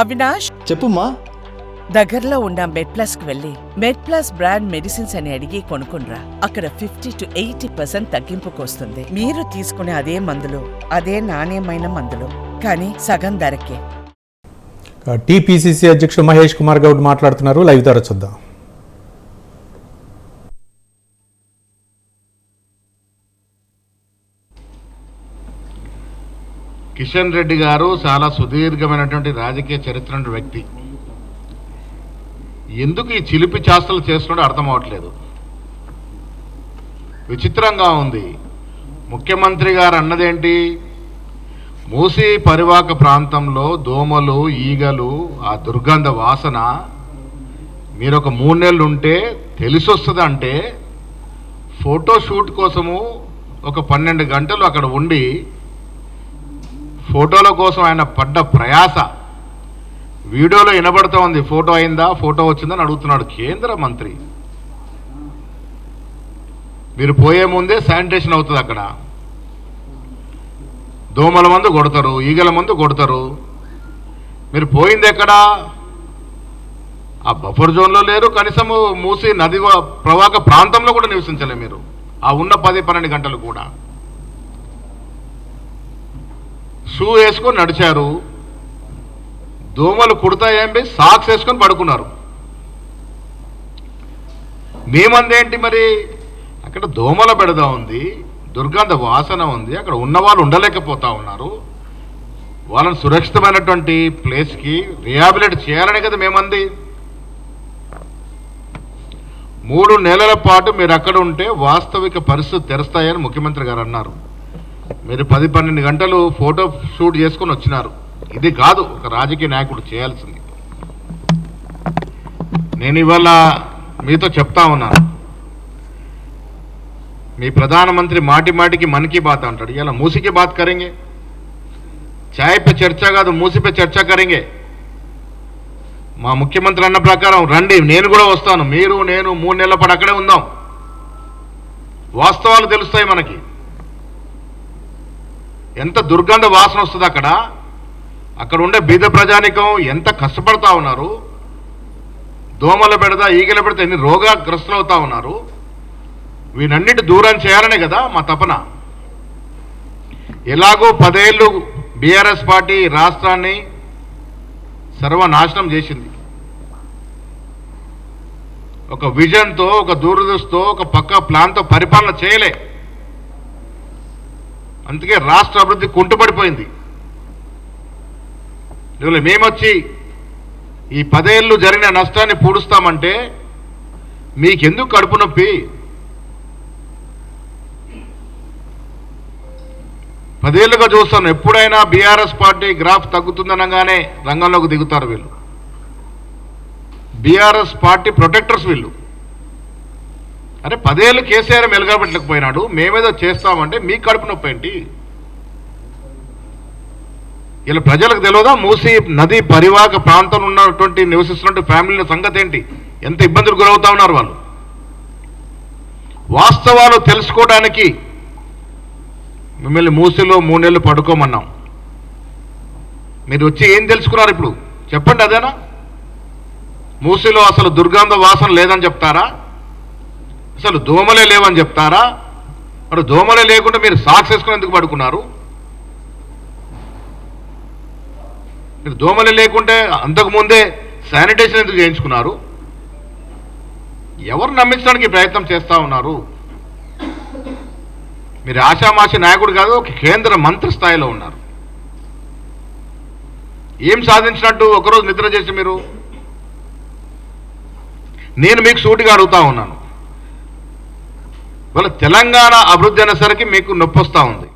అవినాష్? చెప్పుమా దగ్గరలో ఉన్న మెడ్ ప్లస్కు వెళ్ళి మెడ్ ప్లస్ బ్రాండ్ మెడిసిన్స్ అని అడిగి కొనుక్కునరా అక్కడ ఫిఫ్టీ టు ఎయిటీ పర్సెంట్ తగ్గింపుకు వస్తుంది మీరు తీసుకునే అదే మందులు అదే నాణ్యమైన మందులు. కానీ సగం ధరకే. టీపీసీసీ అధ్యక్షుడు మహేష్ కుమార్ గౌడ్ మాట్లాడుతున్నారు. లైవ్ ద్వారా చూద్దాం. కిషన్ రెడ్డి గారు చాలా సుదీర్ఘమైనటువంటి రాజకీయ చరిత్ర వ్యక్తి. ఎందుకు ఈ చిలిపి చేష్టలు చేస్తున్నాడో అర్థం అవట్లేదు విచిత్రంగా ఉంది. ముఖ్యమంత్రి గారు అన్నదేంటి? మూసీ పరివాక ప్రాంతంలో దోమలు ఈగలు ఆ దుర్గంధ వాసన మీరు ఒక మూడు నెలలు ఉంటే తెలిసి వస్తుంది అంటే ఫోటోషూట్ కోసము ఒక పన్నెండు గంటలు అక్కడ ఉండి ఫోటోల కోసం ఆయన పడ్డ ప్రయాస. వీడియోలో వినబడుతూ ఉంది. ఫోటో అయిందా? ఫోటో వచ్చిందని అడుగుతున్నాడు కేంద్ర మంత్రి. మీరు పోయే ముందే శానిటేషన్ అవుతుంది అక్కడ. దోమల మందు కొడతారు ఈగల మందు కొడతారు. మీరు పోయింది ఎక్కడా? ఆ బఫర్ జోన్లో లేరు. కనీసం మూసి నది ప్రవాహ ప్రాంతంలో కూడా నివసించలే మీరు. ఆ ఉన్న పది పన్నెండు గంటలు కూడా. షూ వేసుకొని నడిచారు. దోమలు కుడతాయని సాక్స్ వేసుకొని పడుకున్నారు. మేమందేంటి మరి? అక్కడ దోమల బెడద ఉంది దుర్గంధ వాసన ఉంది అక్కడ ఉన్నవాళ్ళు ఉండలేకపోతా ఉన్నారు. వాళ్ళని సురక్షితమైనటువంటి ప్లేస్కి రియాబిలేట్ చేయాలనే కదా మేమంది. మూడు నెలల పాటు మీరు అక్కడ ఉంటే వాస్తవిక పరిస్థితి తెరుస్తాయని ముఖ్యమంత్రి గారు అన్నారు. మీరు పది పన్నెండు గంటలు ఫోటో షూట్ చేసుకొని వచ్చినారు. ఇది కాదు ఒక రాజకీయ నాయకుడు చేయాల్సింది. నేను ఇవాళ మీతో చెప్తా ఉన్నాను మీ ప్రధానమంత్రి మాటి మాటికి మన్ కీ బాత్ అంటాడు. ఇలా మూసికి బాత్ కరెంగే. చాయ్ పే చర్చ కాదు మూసిపై చర్చ కరెంగే. మా ముఖ్యమంత్రి అన్న ప్రకారం రండి నేను కూడా వస్తాను. మీరు నేను మూడు నెలల పాటు అక్కడే ఉందాం. వాస్తవాలు తెలుస్తాయి మనకి. ఎంత దుర్గంధ వాసన వస్తుంది అక్కడ? అక్కడ ఉండే బీద ప్రజానికం ఎంత కష్టపడతా ఉన్నారు? దోమలు పెడతా ఈగలు పెడతా ఎన్ని రోగగ్రస్తులు అవుతా ఉన్నారు? వీనన్నిటి దూరం చేయాలనే కదా మా తపన. ఎలాగో పదేళ్ళు బీఆర్ఎస్ పార్టీ రాష్ట్రాన్ని సర్వనాశనం చేసింది. ఒక విజన్తో ఒక దూరదృష్టితో ఒక పక్క ప్లాన్తో పరిపాలన చేయలే. అందుకే రాష్ట్ర అభివృద్ధి కుంటుపడిపోయింది. ఇవాళ మేమొచ్చి ఈ పదేళ్ళు జరిగిన నష్టాన్ని పూడుస్తామంటే మీకెందుకు కడుపు నొప్పి? పదేళ్ళుగా చూస్తాను. ఎప్పుడైనా బీఆర్ఎస్ పార్టీ గ్రాఫ్ తగ్గుతుందనగానే రంగంలోకి దిగుతారు వీళ్ళు. బీఆర్ఎస్ పార్టీ ప్రొటెక్టర్స్ వీళ్ళు. అరే పదేళ్ళు కేసీఆర్ మెలగబెట్టలేకపోయినాడు మేమేదో చేస్తామంటే మీ కడుపు నొప్పి ఏంటి? ఇలా ప్రజలకు తెలియదా? మూసి నది పరివాహక ప్రాంతంలో ఉన్నటువంటి నివసిస్తున్న ఫ్యామిలీల సంగతి ఏంటి? ఎంత ఇబ్బందులు గురవుతా ఉన్నారు వాళ్ళు? వాస్తవాలు తెలుసుకోవడానికి మిమ్మల్ని మూసిలో మూడు నెలలు పడుకోమన్నాం. మీరు వచ్చి ఏం తెలుసుకున్నారు ఇప్పుడు? చెప్పండి అదేనా? మూసిలో అసలు దుర్గంధ వాసన లేదని చెప్తారా? అసలు దోమలే లేవని చెప్తారా? మరి దోమలే లేకుండా మీరు సాక్స్ వేసుకుని ఎందుకు పడుకున్నారు? మీరు దోమలే లేకుంటే అంతకు ముందే శానిటేషన్ ఎందుకు చేయించుకున్నారు? ఎవరు నమ్మించడానికి ప్రయత్నం చేస్తూ ఉన్నారు? మీరు ఆశామాషి నాయకుడు కాదు ఒక కేంద్ర మంత్రి స్థాయిలో ఉన్నారు. ఏం సాధించినట్టు ఒకరోజు నిద్ర చేసి మీరు? నేను మీకు సూటిగా అడుగుతా ఉన్నాను. వాళ్ళ తెలంగాణ అభివృద్ధి అనేసరికి మీకు నొప్పి వస్తూ ఉంది.